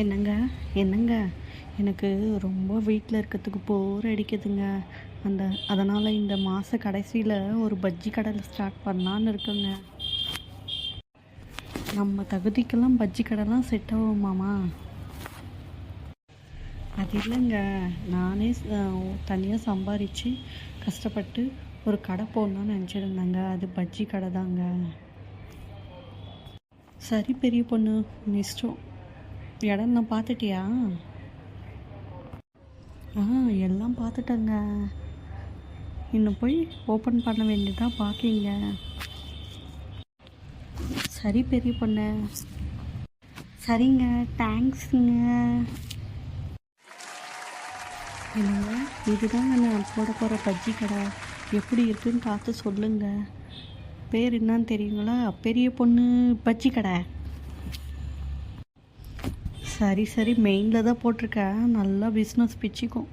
என்னங்க? என்னங்க? எனக்கு ரொம்ப வீட்டில் இருக்கிறதுக்கு போர் அடிக்குதுங்க. அந்த அதனால் இந்த மாத கடைசியில் ஒரு பஜ்ஜி கடை ஸ்டார்ட் பண்ணலான்னு இருக்கேங்க. நம்ம தகுதிக்கெல்லாம் பஜ்ஜி கடைலாம் செட் ஆகுமாமா அது இல்லைங்க. நானே தனியாக சம்பாரித்து கஷ்டப்பட்டு ஒரு கடை போடணும்னு நினச்சிருந்தேங்க. அது பஜ்ஜி கடை தாங்க சரி பெரிய பொண்ணு இஷ்டம். இடம் நான் பார்த்துட்டியா? ஆ எல்லாம் பார்த்துட்டேங்க. இன்னும் போய் ஓப்பன் பண்ண வேண்டியதான் பார்க்கிங்க சரி பெரிய பொண்ணு. சரிங்க தேங்க்ஸுங்க என்னங்க இதுதாங்க நான் போட போகிற பஜ்ஜி கடை. எப்படி இருக்குன்னு பார்த்து சொல்லுங்க. பேர் என்னன்னு தெரியுங்களா? பெரிய பொண்ணு பஜ்ஜி கடை. சரி சரி மெயினில் தான் போட்டிருக்கேன் நல்லா பிஸ்னஸ் பிச்சுக்கும்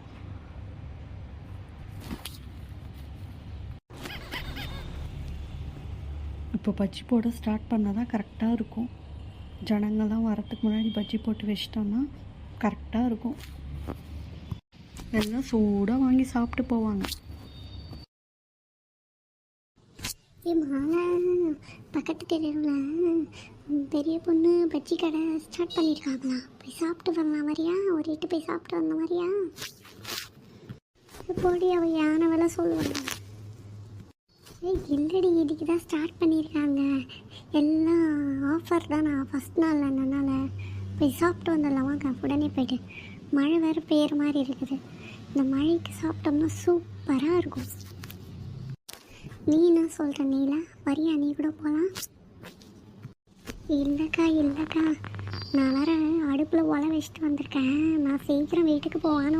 இப்போ பஜ்ஜி போட ஸ்டார்ட் பண்ணால் தான் கரெக்டாக இருக்கும் ஜனங்கள்லாம் வரத்துக்கு முன்னாடி பஜ்ஜி போட்டு வச்சிட்டோன்னா கரெக்டாக இருக்கும். எல்லாம் சூடாக வாங்கி சாப்பிட்டு போவாங்க. ஏம்மா பக்கத்து தெருவில் பெரிய பொண்ணு பஜ்ஜி கடை ஸ்டார்ட் பண்ணியிருக்காங்களா போய் சாப்பிட்டு வரலாம் மாதிரியா ஒரு இட்டு போய் சாப்பிட்டு வந்த மாதிரியா போடி அவள் யானை வேலை சொல்லுவாங்க ஏய் இல்லடி இதுக்கு தான் ஸ்டார்ட் பண்ணியிருக்காங்க எல்லாம் ஆஃபர் தான் நான் ஃபஸ்ட் நாள் அதனால போய் சாப்பிட்டு வந்துடலாம் வாங்க. உடனே போய்ட்டு. மழை வேறு பெய்யுற மாதிரி இருக்குது. இந்த மழைக்கு சாப்பிட்டோம்னா சூப்பராக இருக்கும். நீ என்ன சொல்கிற நீலா. வரியா நீ கூட போகலாம் இல்லைக்கா இல்லைக்கா. நான் வர அடுப்பில் ஒலை வச்சுட்டு வந்திருக்கேன். நான் சீக்கிரம் வீட்டுக்கு போவான்னு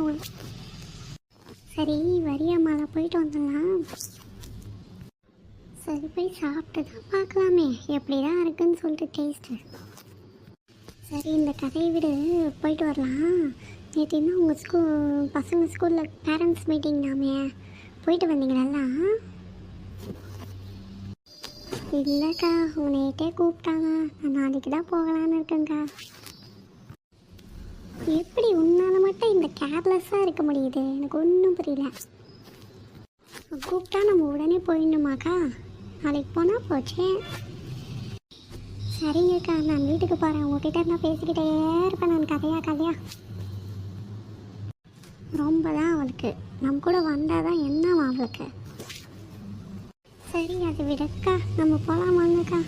சரி சரி மாலை போயிட்டு வந்துடலாம். சரி போய் சாப்பிட்டு தான் பார்க்கலாமே. எப்படி தான் இருக்குன்னு சொல்லிட்டு டேஸ்ட்டு சரி இந்த கதையை விடு. போயிட்டு வரலாம். நேற்று இன்னும் உங்கள் ஸ்கூல் பசங்க ஸ்கூலில் பேரண்ட்ஸ் மீட்டிங் நாமே. போயிட்டு வந்தீங்களா இல்லைக்கா உன்னையிட்டே கூப்பிட்டாங்க. நான் நாளைக்கு தான் போகலான்னு இருக்கேங்க்கா எப்படி உன்னால மட்டும் இந்த கேர்லெஸ்ஸாக இருக்க முடியுது? எனக்கு ஒன்றும் புரியல. கூப்பிட்டா நம்ம உடனே போயிடணுமாக்கா? நாளைக்கு போனால் போச்சே. சரிங்கக்கா நான் வீட்டுக்கு போகிறேன் உங்ககிட்ட இருந்தால் பேசிக்கிட்டே இருப்பேன் நான் கதையா கதையா. ரொம்ப தான் அவளுக்கு. நம்ம கூட வந்தால் தான் என்னவா அவளுக்கு? சரி அது விடக்கா. நம்ம போகலாம் வாங்கக்கா.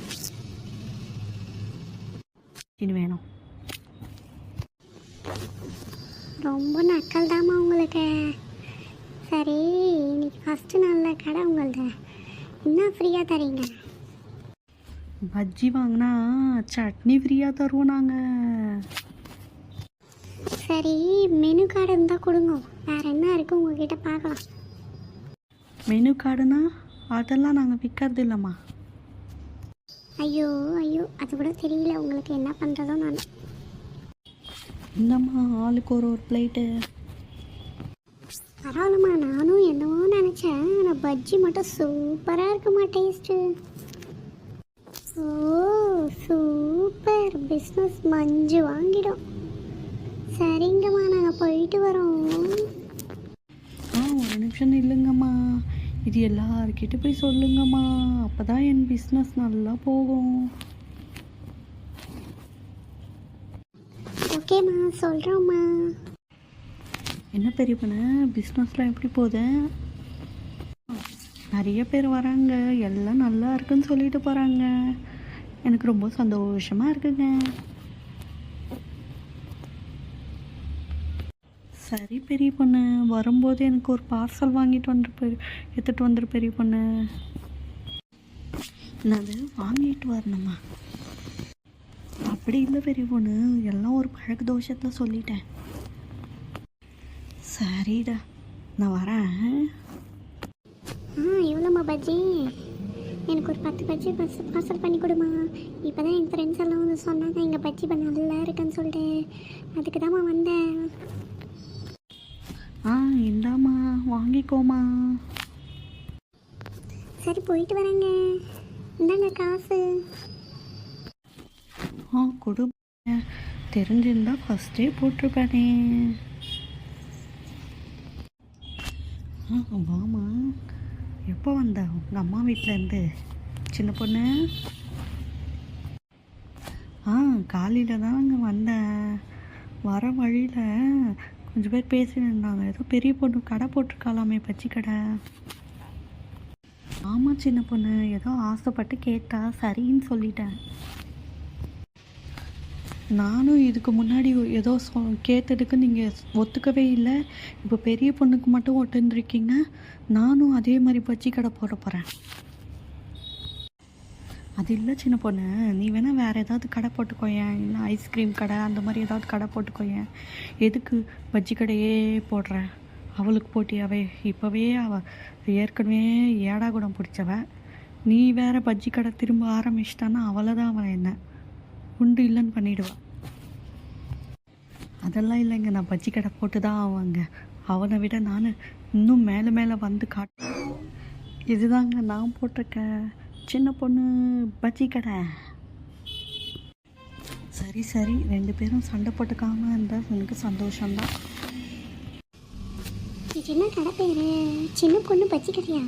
இது வேணும். ரொம்ப நக்கல் தாம்மா உங்களுக்கு. சரி இன்னைக்கு ஃபஸ்ட்டு நல்ல கடை உங்களது. இன்னும் ஃப்ரீயாக தரீங்க? பஜ்ஜி வாங்கினா சட்னி ஃப்ரீயாக தருவோம் நாங்கள் சரி மெனு கார்டு இருந்தால் கொடுங்க. வேற என்ன இருக்குது உங்ககிட்ட பார்க்கலாம். மெனு கார்டுனா அதெல்லாம் நாங்கள் விற்கிறது இல்லைம்மா. ஐயோ ஐயோ அது கூட தெரியல. உங்களுக்கு என்ன பண்ணுறதோ நான். இந்தம்மா ஆளுக்கு ஒரு ஒரு பிளேட்டு பரவாயில்லம்மா. நானும் என்னவோ நினச்சேன். ஆனால் பஜ்ஜி மட்டும் சூப்பராக இருக்குமா டேஸ்ட்டு ஓ சூப்பர் பிஸ்னஸ் மஞ்சு வாங்கிடும். சரிங்கம்மா நாங்கள் போயிட்டு வரோம். ஆ ஒரு நிமிஷம் இல்லைங்கம்மா இது எல்லார்கிட்ட போய் சொல்லுங்கம்மா. அப்போ தான் என் பிஸ்னஸ் நல்லா போகும். ஓகேம்மா சொல்கிறோம்மா என்ன பெரிய பண்ண பிஸ்னஸ்லாம் எப்படி போகுது? நிறைய பேர் வராங்க. எல்லாம் நல்லா இருக்குன்னு சொல்லிட்டு போகிறாங்க எனக்கு ரொம்ப சந்தோஷமாக இருக்குங்க. சரி பெரிய பொண்ணு. வரும்போது எனக்கு ஒரு பார்சல் வாங்கிட்டு வந்துரு பெரிய எடுத்துகிட்டு வந்துரு பெரிய பொண்ணு. என்னது? வாங்கிட்டு வரணுமா? அப்படி இல்லை பெரிய பொண்ணு. எல்லாம் ஒரு பழக்க தோஷத்தில் சொல்லிட்டேன். சரிடா நான் வரேன். ஆ எவ்வளோம்மா பஜ்ஜி எனக்கு ஒரு பத்து பஜ்ஜி பஸ் பார்சல் பண்ணி கொடுமா. இப்போ தான் என் ஃப்ரெண்ட்ஸ் எல்லாம் வந்து சொன்னாங்க இங்கே பஜ்ஜி இப்போ நல்லா இருக்குன்னு சொல்லிட்டு. அதுக்கு தாம்மா வந்தேன். ஆ இந்தாம்மா வாங்கிக்கோமா சரி போயிட்டு வரேங்க. இந்தாங்க காசு. ஆ கொடு. தெரிஞ்சிருந்தா ஃபஸ்ட்டே போட்டிருப்பேனே. ஆ வாமா எப்போ வந்த? உங்கள் அம்மா வீட்டிலேருந்து சின்ன பொண்ணு? ஆ காலையில் தாங்க வந்தேன். வர வழியில் கொஞ்சம் பேர் பேசின்னு இருந்தாங்க. ஏதோ பெரிய பொண்ணு கடை போட்டிருக்காளாமே பச்சி கடை. ஆமாம் சின்ன பொண்ணு. ஏதோ ஆசைப்பட்டு கேட்டா சரின்னு சொல்லிட்டேன். நானும் இதுக்கு முன்னாடி ஏதோ சொ கேட்டதுக்கு நீங்கள் ஒத்துக்கவே இல்லை. இப்போ பெரிய பொண்ணுக்கு மட்டும் ஒட்டுந்துருக்கீங்க நானும் அதே மாதிரி பஜ்ஜி கடை போட போகிறேன் அது இல்லை சின்ன பொண்ணு. நீ வேணால் வேறு ஏதாவது கடை போட்டுக்கோயேன் இல்லை ஐஸ்கிரீம் கடை அந்த மாதிரி ஏதாவது கடை போட்டுக்கோயேன் எதுக்கு பஜ்ஜி கடையே போடுற? அவளுக்கு போட்டியாவே. இப்போவே அவள் ஏற்கனவே ஏடா குடம் பிடிச்சவ. நீ வேற பஜ்ஜி கடை திரும்ப ஆரம்பிச்சிட்டான்னா அவளை தான் அவன் என்ன? உண்டு இல்லைன்னு பண்ணிவிடுவான் அதெல்லாம் இல்லைங்க. நான் பஜ்ஜி கடை போட்டு தான் ஆவாங்க. அவனை விட நான் இன்னும் மேலே மேலே வந்து காட்டு இதுதாங்க நான் போட்டிருக்கேன். சின்ன பொண்ணு பஜ்ஜி கடை. சரி சரி. ரெண்டு பேரும் சண்டை போட்டுக்காம இருந்தால் எனக்கு சந்தோஷம்தான். இது என்ன கடை பேர்? சின்ன பொண்ணு பச்சி கடையா?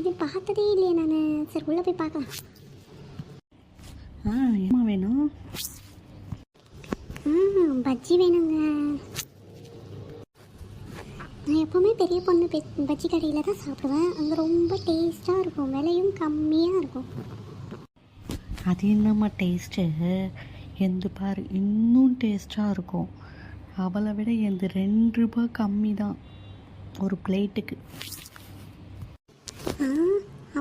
இது பார்த்ததே இல்லையே நான். சரி உள்ளே போய் பார்க்கலாம். ஆ ஏமா வேணும்? ஆ பஜ்ஜி வேணுங்க. நான் எப்போவுமே பெரிய பொண்ணு பஜ்ஜி கடையில் தான் சாப்பிடுவேன். அங்கே ரொம்ப டேஸ்ட்டாக இருக்கும். விலையும் கம்மியாக இருக்கும். அது என்னம்மா டேஸ்ட்டு எந்த பாரு இன்னும் டேஸ்ட்டாக இருக்கும். அவளை விட எந்த ரெண்டு ரூபாய் கம்மி தான். ஒரு பிளேட்டுக்கு ஆ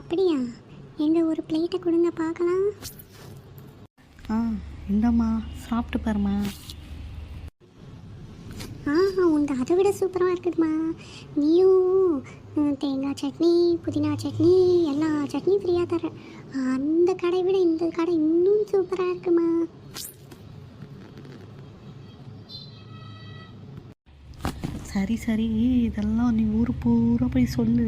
அப்படியா? எங்க ஒரு பிளேட்டை கொடுங்க பார்க்கலாம். ஆ இந்தம்மா சாப்பிட்டு பாரும்மா. ஆ உண்டு அதை விட சூப்பராக இருக்குதுமா. நீயும் தேங்காய் சட்னி புதினா சட்னி எல்லா சட்னியும் ஃப்ரீயாக தரேன் அந்த கடை விட இந்த கடை இன்னும் சூப்பராக இருக்குமா? சரி சரி இதெல்லாம் நீ ஊர் பூரா போய் சொல்லு.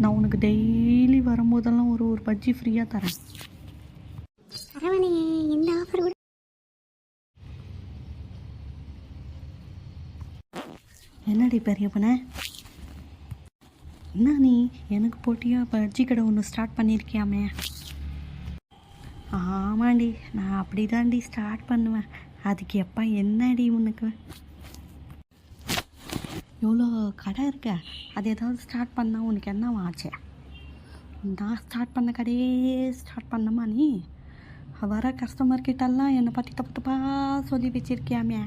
நான் உனக்கு டெய்லி வரும்போதெல்லாம் ஒரு ஒரு பஜ்ஜி ஃப்ரீயாக தரேன் பரவாயில்லையே இந்த ஆஃபர் கூட என்னடி பெரிய பொண்ணே? என்ன நீ? எனக்கு போட்டியா? பஜ்ஜி கடை ஒன்று ஸ்டார்ட் பண்ணியிருக்கியாமே ஆமாண்டி நான் அப்படி தாண்டி ஸ்டார்ட் பண்ணுவேன். அதுக்கு எப்போ என்னடி உனக்கு? எவ்வளோ கடை இருக்க? அது ஏதாவது ஸ்டார்ட் பண்ணால் உனக்கு என்ன ஆச்சு? நான் ஸ்டார்ட் பண்ண கடையே ஸ்டார்ட் பண்ணமா நீ? வர கஸ்டமர்கிட்டெல்லாம் என்னை பற்றி தப்பு தப்பாக சொல்லி வச்சிருக்கியாமே.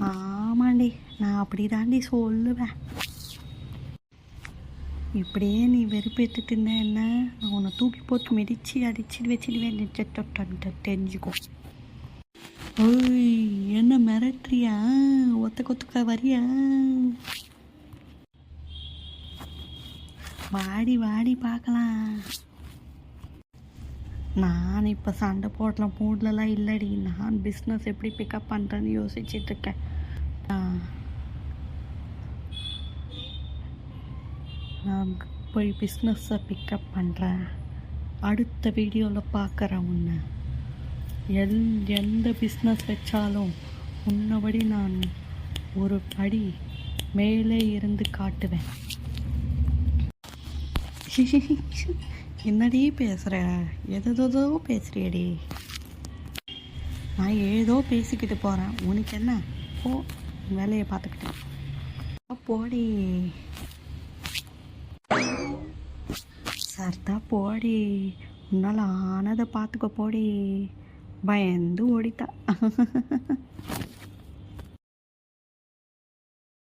ஆமாண்டி நான் அப்படி தாண்டி சொல்லுவேன். இப்படியே நீ வெறுப்பேற்றுட்டு இருந்த என்ன? நான் உன்னை தூக்கி போட்டு மிதிச்சு அடிச்சு வச்சிடுவேன் தெரிஞ்சுக்கோ. ஓய் என்ன மிரட்டுறியா? ஒத்த கொத்துக்க வரியா? வாடி வாடி பார்க்கலாம். நான் இப்போ சண்டை போடலாம் மூட்லலாம் இல்லைடி. நான் பிஸ்னஸ் எப்படி பிக்கப் பண்ணுறேன்னு யோசிச்சுட்டு இருக்கேன். நான் போய் பிஸ்னஸை பிக்கப் பண்ணுறேன் அடுத்த வீடியோவில் பார்க்குறேன் உன்னை. எல் எந்த பிஸ்னஸ் வச்சாலும் உன்னபடி நான் ஒரு படி மேலே இருந்து காட்டுவேன். என்னடி பேசுகிற எதோ பேசுகிறியடி நான் ஏதோ பேசிக்கிட்டு போகிறேன் உனக்கு என்ன? ஓ வேலையை பார்த்துக்கிட்டேன் போடி. சர்தா போடி. உன்னால் ஆனதை பார்த்துக்க போடி. பயந்து ஓடித்தா